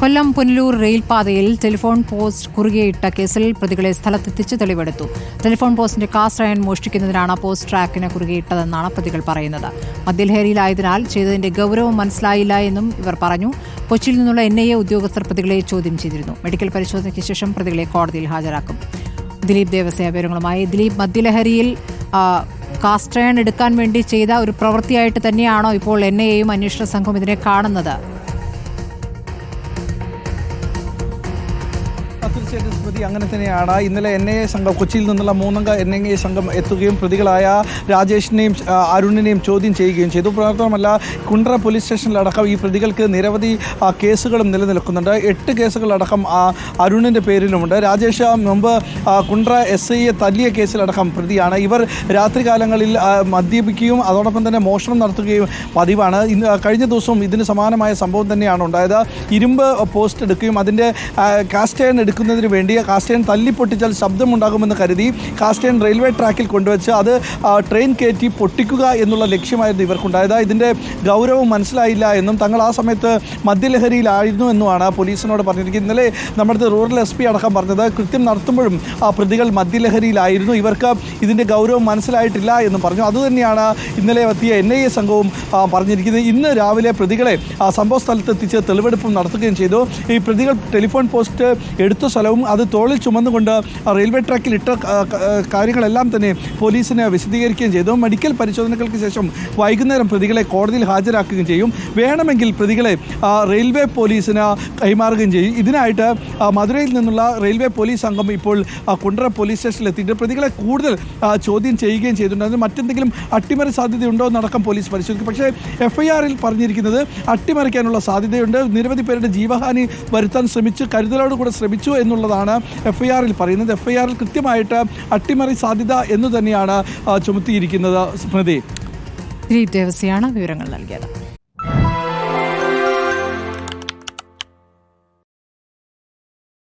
കൊല്ലം പുനലൂർ റെയിൽപാതയിൽ telephone post കുറുകെയിട്ട കേസിൽ പ്രതികളെ സ്ഥലത്തെത്തിച്ച് തെളിവെടുത്തു. ടെലിഫോൺ പോസ്റ്റിന്റെ കാസ്റ്റ് അയൺ മോഷ്ടിക്കുന്നതിനാണ് പോസ്റ്റ് ട്രാക്കിന് കുറുകെയിട്ടതെന്നാണ് പ്രതികൾ പറയുന്നത്. മദ്യലഹരിയിലായതിനാൽ ചെയ്തതിന്റെ ഗൗരവം മനസ്സിലായില്ല എന്നും ഇവർ പറഞ്ഞു. കൊച്ചിയിൽ നിന്നുള്ള എൻ ഐ എ ഉദ്യോഗസ്ഥർ പ്രതികളെ ചോദ്യം ചെയ്തിരുന്നു. മെഡിക്കൽ പരിശോധനയ്ക്ക് ശേഷം പ്രതികളെ കോടതിയിൽ ഹാജരാക്കും. ദിലീപ് ദേവസ്യ വിവരങ്ങളുമായി ദിലീപ് മദ്യലഹരിയിൽ കാസ്റ്റ് അയൺ എടുക്കാൻ വേണ്ടി ചെയ്ത ഒരു പ്രവൃത്തിയായിട്ട് തന്നെയാണോ ഇപ്പോൾ എൻ ഐ എയും അന്വേഷണ സംഘം ഇതിനെ കാണുന്നത്? തീർച്ചയായിട്ടും സ്മൃതി അങ്ങനെ തന്നെയാണ്. ഇന്നലെ എൻ ഐ എ സംഘം കൊച്ചിയിൽ നിന്നുള്ള മൂന്നംഗ എൻ ഐ എ സംഘം എത്തുകയും പ്രതികളായ രാജേഷിനെയും അരുണിനെയും ചോദ്യം ചെയ്യുകയും ചെയ്തു. മാത്രമല്ല കുണ്ട്ര പോലീസ് സ്റ്റേഷനിലടക്കം ഈ പ്രതികൾക്ക് നിരവധി കേസുകളും നിലനിൽക്കുന്നുണ്ട്. എട്ട് കേസുകളടക്കം അരുണിന്റെ പേരിലുമുണ്ട്. രാജേഷ് മുമ്പ് കുണ്ട്ര എസ് ഐയെ തല്ലിയ കേസിലടക്കം പ്രതിയാണ്. ഇവർ രാത്രികാലങ്ങളിൽ മദ്യപിക്കുകയും അതോടൊപ്പം തന്നെ മോഷണം നടത്തുകയും പതിവാണ്. ഇന്ന് കഴിഞ്ഞ ദിവസവും ഇതിന് സമാനമായ സംഭവം തന്നെയാണ് ഉണ്ടായത്. ഇരുമ്പ് പോസ്റ്റ് എടുക്കുകയും അതിന്റെ കാസ്റ്റേൺ എടുക്കുന്നതിന് വേണ്ടി കാസ്റ്റേൺ തല്ലിപ്പൊട്ടിച്ചാൽ ശബ്ദമുണ്ടാകുമെന്ന് കരുതി കാസ്റ്റേൺ റെയിൽവേ ട്രാക്കിൽ കൊണ്ടുവച്ച് അത് ട്രെയിൻ കയറ്റി പൊട്ടിക്കുക എന്നുള്ള ലക്ഷ്യമായിരുന്നു ഇവർക്കുണ്ടായത്. ഇതിന്റെ ഗൗരവം മനസ്സിലായില്ല എന്നും തങ്ങൾ ആ സമയത്ത് മദ്യലഹരിയിലായിരുന്നു എന്നുമാണ് പോലീസിനോട് പറഞ്ഞിരിക്കുന്നത്. ഇന്നലെ നമ്മുടെ റൂറൽ എസ് പി അടക്കം പറഞ്ഞത് കൃത്യം നടത്തുമ്പോഴും ആ പ്രതികൾ മദ്യലഹരിയിലായിരുന്നു. ഇവർക്ക് ഇതിന്റെ ഗൗരവം മനസ്സിലായിട്ടില്ല എന്നും പറഞ്ഞു. അതുതന്നെയാണ് ഇന്നലെ എത്തിയ എൻ ഐ എ സംഘവും പറഞ്ഞിരിക്കുന്നത്. ഇന്ന് രാവിലെ പ്രതികളെ സംഭവ സ്ഥലത്തെത്തിച്ച് തെളിവെടുപ്പും നടത്തുകയും ചെയ്തു. ഈ പ്രതികൾ ടെലിഫോൺ പോസ്റ്റ് എടുത്ത സ്ഥലവും അത് തോളിൽ ചുമന്നുകൊണ്ട് റെയിൽവേ ട്രാക്കിൽ ഇട്ട കാര്യങ്ങളെല്ലാം തന്നെ പോലീസിന് വിശദീകരിക്കുകയും ചെയ്തു. മെഡിക്കൽ പരിശോധനകൾക്ക് ശേഷം വൈകുന്നേരം പ്രതികളെ കോടതിയിൽ ഹാജരാക്കുകയും ചെയ്യും. വേണമെങ്കിൽ പ്രതികളെ റെയിൽവേ പോലീസിന് കൈമാറുകയും ചെയ്യും. ഇതിനായിട്ട് മധുരയിൽ നിന്നുള്ള റെയിൽവേ പോലീസ് സംഘം ഇപ്പോൾ കുണ്ടറ പോലീസ് സ്റ്റേഷനിൽ എത്തിയിട്ട് പ്രതികളെ കൂടുതൽ ചോദ്യം ചെയ്യുകയും ചെയ്തിട്ടുണ്ട്. മറ്റെന്തെങ്കിലും അട്ടിമറി സാധ്യതയുണ്ടോ എന്നടക്കം പോലീസ് പരിശോധിക്കും. പക്ഷേ എഫ്ഐആറിൽ പറഞ്ഞിരിക്കുന്നത് അട്ടിമറിക്കാനുള്ള സാധ്യതയുണ്ട്. നിരവധി പേരുടെ ജീവഹാനി വരുത്താൻ ശ്രമിച്ചു. കരുതലോടുകൂടെ ശ്രമിച്ചു എന്നുള്ളതാണ് എഫ് ഐ ആറിൽ പറയുന്നത്. എഫ് ഐ ആറിൽ കൃത്യമായിട്ട് അട്ടിമറി സാധ്യത എന്ന് തന്നെയാണ് ചുമത്തിയിരിക്കുന്നത്. സ്മൃതി. ദിലീപ് വിവരങ്ങൾ നൽകിയത്.